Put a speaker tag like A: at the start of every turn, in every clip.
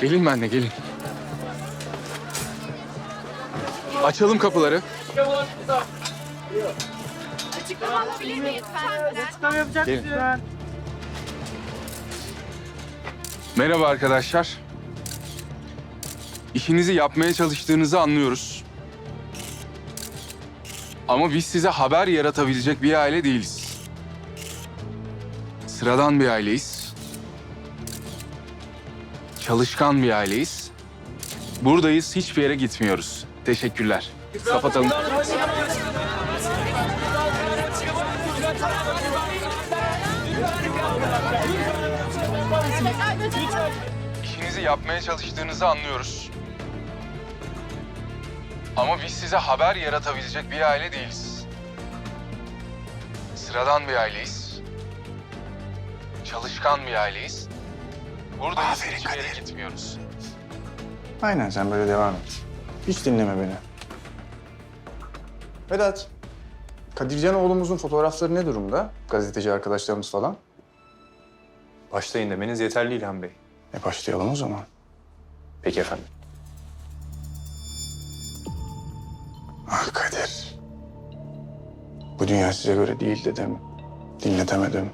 A: Gelin benimle gelin. Açalım kapıları. Gelin. Merhaba arkadaşlar. İşinizi yapmaya çalıştığınızı anlıyoruz. Ama biz size haber yaratabilecek bir aile değiliz. Sıradan bir aileyiz. Çalışkan bir aileyiz. Buradayız, hiçbir yere gitmiyoruz. Teşekkürler. Kapatalım. İşinizi yapmaya çalıştığınızı anlıyoruz. Ama biz size haber yaratabilecek bir aile değiliz. Sıradan bir aileyiz. Çalışkan bir aileyiz. Buradayız, hiçbir yere gitmiyoruz.
B: Aynen sen böyle devam et. Hiç dinleme beni. Vedat. Kadircan oğlumuzun fotoğrafları ne durumda? Gazeteci arkadaşlarımız falan.
C: Başlayın demeniz yeterli İlhan Bey.
B: E başlayalım o zaman.
C: Peki efendim.
B: Ah Kadir. Bu dünya size göre değil dedim. Dinletemedim.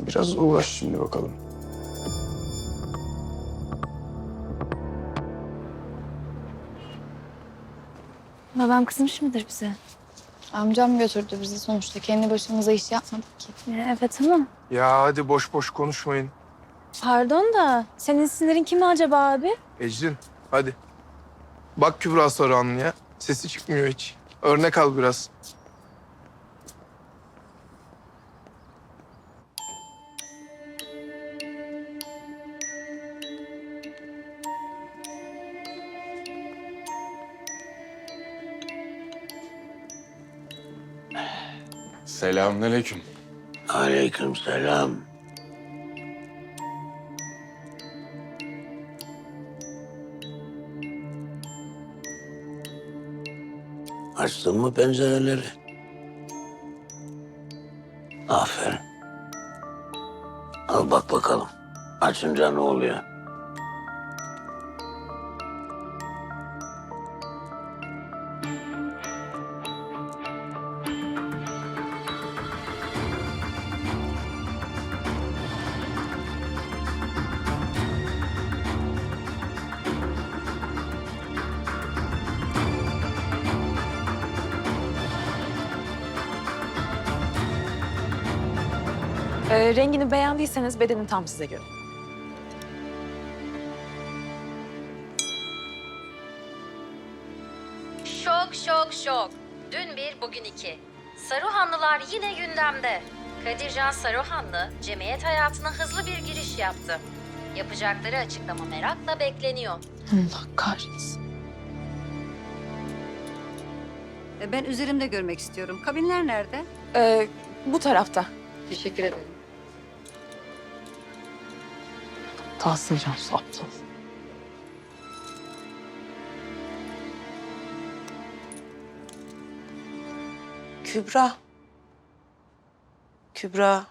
B: Biraz uğraş şimdi bakalım.
D: Babam kızmış mıdır bize?
E: Amcam götürdü bizi sonuçta. Kendi başımıza iş yapmadık ki.
D: Ya, evet ama
F: Ya hadi boş boş konuşmayın.
D: pardon da senin sinirin kimi acaba abi?
F: Ecrin hadi. Bak Kübra Saruhanlı'ya. Sesi çıkmıyor hiç. Örnek al biraz.
A: Selamünaleyküm.
G: Aleyküm selam. Açtın mı pencereleri? Aferin. Al bak bakalım. Açınca ne oluyor?
H: Ee, rengini beğendiyseniz bedenin tam size göre.
I: Şok şok şok. Dün bir bugün iki. Saruhanlılar yine gündemde. Kadircan Saruhanlı cemiyet hayatına hızlı bir giriş yaptı. Yapacakları açıklama merakla bekleniyor.
E: Allah kahretsin.
J: E, Ben üzerimde görmek istiyorum. Kabinler nerede?
H: Ee, bu tarafta.
E: Teşekkür ederim.
H: Tahsin Cansu aptal.
K: Kübra. Kübra.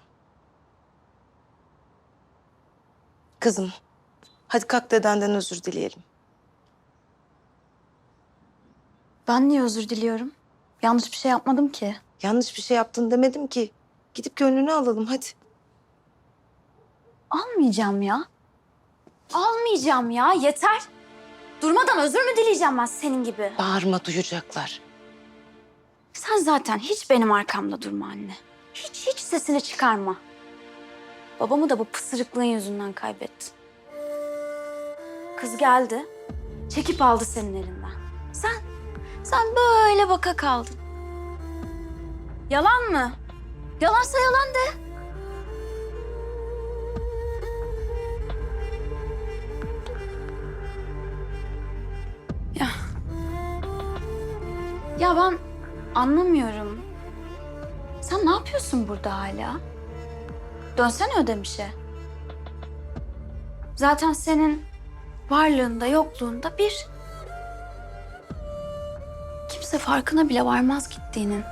K: Kızım, hadi kalk dedenden özür dileyelim.
D: Ben niye özür diliyorum? Yanlış bir şey yapmadım ki.
K: Yanlış bir şey yaptın demedim ki. Gidip gönlünü alalım hadi.
D: Almayacağım ya. Almayacağım ya yeter. Durmadan özür mü dileyeceğim ben senin gibi?
K: Bağırma duyacaklar.
D: Sen zaten hiç benim arkamda durma anne. Hiç hiç sesini çıkarma. Babamı da bu pısırıklığın yüzünden kaybettin. Kız geldi. Çekip aldı senin elinden. Sen, sen böyle baka kaldın. Yalan mı? Yalansa yalan de. Ya ben anlamıyorum. Sen ne yapıyorsun burada hala? Dönsene ödemişe. Zaten senin varlığında yokluğunda bir. Kimse farkına bile varmaz gittiğinin.